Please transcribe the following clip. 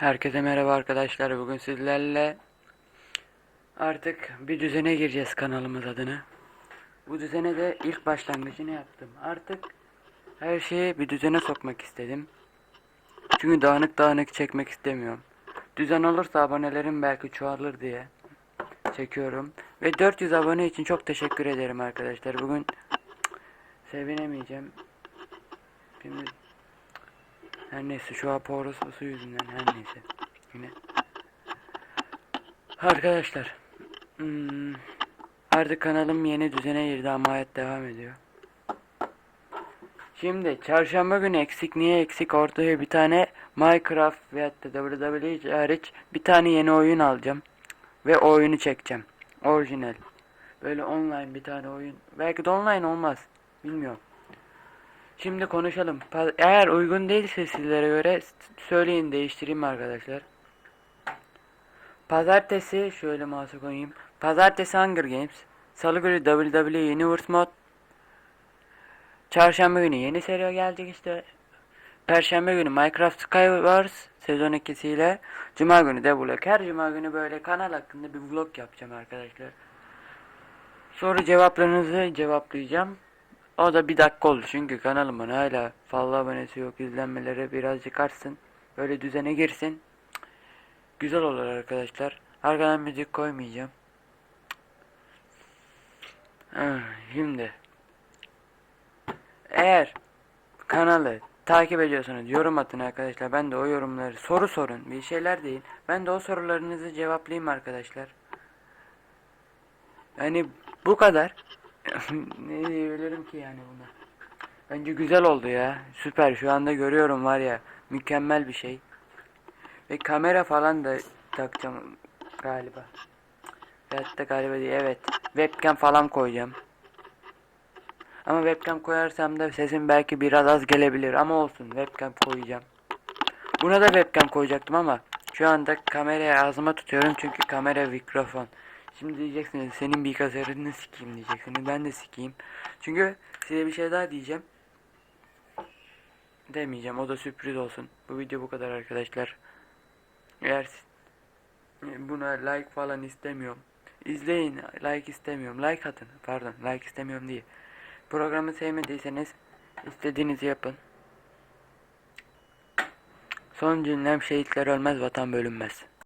Herkese merhaba arkadaşlar. Bugün sizlerle artık bir düzene gireceğiz kanalımız adına. Bu düzene de ilk başlangıcını yaptım. Artık her şeyi bir düzene sokmak istedim. Çünkü dağınık dağınık çekmek istemiyorum. Düzen olursa abonelerim belki çoğalır diye çekiyorum. Ve 400 abone için çok teşekkür ederim arkadaşlar. Bugün sevinemeyeceğim. Şimdi her neyse şu Aporos su yüzünden her neyse. Yine. Arkadaşlar. hmm, artık kanalım yeni düzene girdi ama hayat devam ediyor. Şimdi çarşamba günü eksik niye eksik ortaya bir tane Minecraft veyahut da WWE hariç bir tane yeni oyun alacağım. Ve oyunu çekeceğim. Orijinal. Böyle online bir tane oyun. Belki de online olmaz. Bilmiyorum. Şimdi konuşalım. Eğer uygun değilse sizlere göre söyleyin değiştireyim arkadaşlar. Pazartesi şöyle mouse'a koyayım. Pazartesi Hunger Games. Salı günü WWE Universe Mod. Çarşamba günü yeni seri gelecek işte. Perşembe günü Minecraft Skywars sezon 2 ile Cuma günü de vlog. Her cuma günü böyle kanal hakkında bir vlog yapacağım arkadaşlar. Soru cevaplarınızı cevaplayacağım. O da bir dakika oldu çünkü kanalımın hala fazla abonesi yok. İzlenmeleri birazcık artsın. Böyle düzene girsin. Güzel olur arkadaşlar. Arkadan müzik koymayacağım. Şimdi eğer kanalı takip ediyorsanız yorum atın arkadaşlar. Ben de o yorumları soru sorun. Bir şeyler değil. Ben de o sorularınızı cevaplayayım arkadaşlar. Yani bu kadar. Ne diyebilirim ki yani buna. Bence güzel oldu ya. Süper. Şu anda görüyorum var ya. Mükemmel bir şey. Ve kamera falan da takacağım galiba. Veyahut da galiba değil. Evet. Webcam falan koyacağım. Ama webcam koyarsam da sesim belki biraz az gelebilir. Ama olsun. Webcam koyacağım. Buna da webcam koyacaktım ama şu anda kamerayı ağzıma tutuyorum çünkü kamera mikrofon. Şimdi diyeceksiniz senin bilgisayarını sikeyim diyeceksiniz. Ben de sikeyim. Çünkü size bir şey daha diyeceğim. Demeyeceğim. O da sürpriz olsun. Bu video bu kadar arkadaşlar. Eğer si- buna like falan istemiyorum. İzleyin. Like istemiyorum. Like atın. Pardon. Like istemiyorum değil. Programı sevmediyseniz istediğinizi yapın. Son cümlem şehitler ölmez vatan bölünmez.